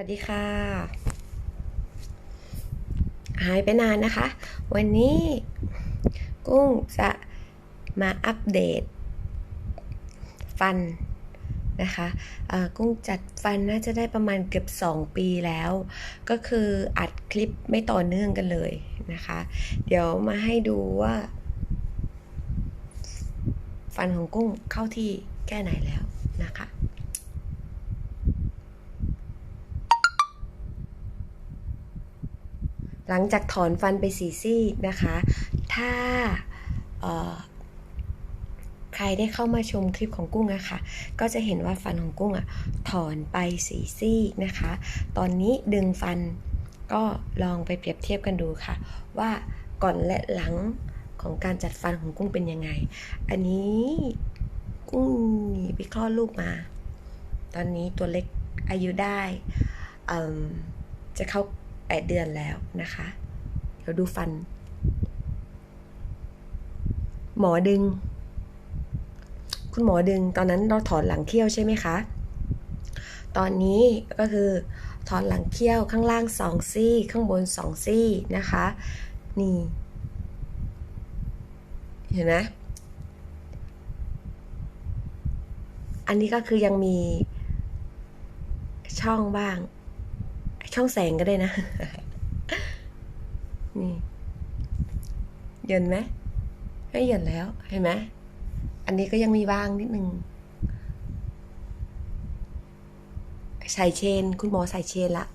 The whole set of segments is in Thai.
วัสดีค่ะ หายไปนานนะคะ วันนี้กุ้งจะมาอัปเดต ฟันนะคะกุ้งจัดฟันน่าจะได้ประมาณเกือบ 2 ปีแล้ว ก็คืออัดคลิปไม่ต่อเนื่องกันเลยนะคะ เดี๋ยวมาให้ดูว่า ฟันของกุ้งเข้าที่แค่ไหนแล้วนะคะ หลังจากถอนฟันไปสี่ซี่นะคะ ถ้าใครได้เข้ามาชมคลิปของกุ้งอะค่ะ ก็จะเห็นว่าฟันของกุ้งอะถอนไปสีซี่นะคะ ตอนนี้ดึงฟันก็ลองไปเปรียบเทียบกันดูค่ะ ว่าก่อนและหลังของการจัดฟันของกุ้งเป็นยังไง อันนี้กุ้งไปคลอดลูกมา ตอนนี้ตัวเล็กอายุได้จะเข้า 8 เดือนแล้วนะคะ เดี๋ยวดูฟัน หมอดึง คุณหมอดึงตอนนั้นเราถอนหลังเขี้ยวใช่ไหมคะ ตอนนี้ก็คือถอนหลังเขี้ยวข้างล่างสองซี่ ข้างบนสองซี่นะคะ นี่ เห็นไหมอันนี้ก็คือยังมีช่องบ้าง ช่องแสงก็ได้นะ นี่เย็นไหมไม่เย็นแล้วเห็นไหมอันนี้ก็ยังมีบ้างนิดนึงใส่เชน คุณหมอใส่เชนละ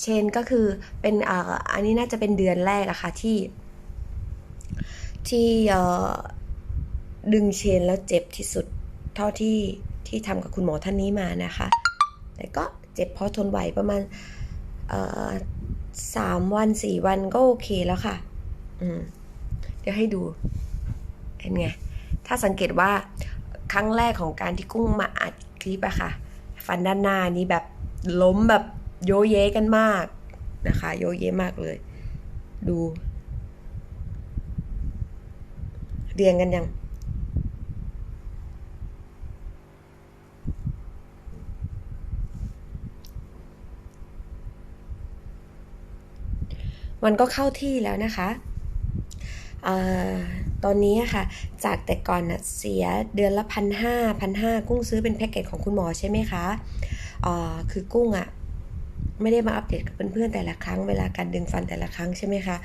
เชนก็คือเป็นอ่าอันนี้น่าจะเป็นเดือนแรกอะค่ะที่ ที่เออดึงเชนแล้วเจ็บที่สุด เท่าที่ที่ทำกับคุณหมอท่านนี้มานะคะ แต่ก็เจ็บพอทนไหวประมาณ สามวันสี่วันก็โอเคแล้วค่ะ อืม เดี๋ยวให้ดู เห็นไง ถ้าสังเกตว่าครั้งแรกของการที่กุ้งมาอัดคลิปอะค่ะ ฟันด้านหน้านี้แบบล้มแบบโยเยกันมากนะคะ โยเยมากเลย ดู เรียงกันยัง มันก็เข้าที่แล้วนะคะอตอนนี้อะค่ะ จากแต่ก่อนนะเสียเดือนละพันห้าพันห้ากุ้งซื้อเป็นแพ็กเกจของคุณหมอใช่ไหมคะคือกุ้งอะไม่ได้มาอัปเดตกับเพื่อนๆแต่ละครั้งเวลาการดึงฟันแต่ละครั้งใช่ไหมคะ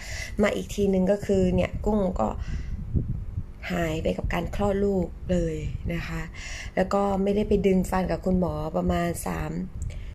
มาอีกทีนึงก็คือเนี่ยกุ้งก็หายไปกับการคลอดลูกเลยนะคะ แล้วก็ไม่ได้ไปดึงฟันกับคุณหมอประมาณ3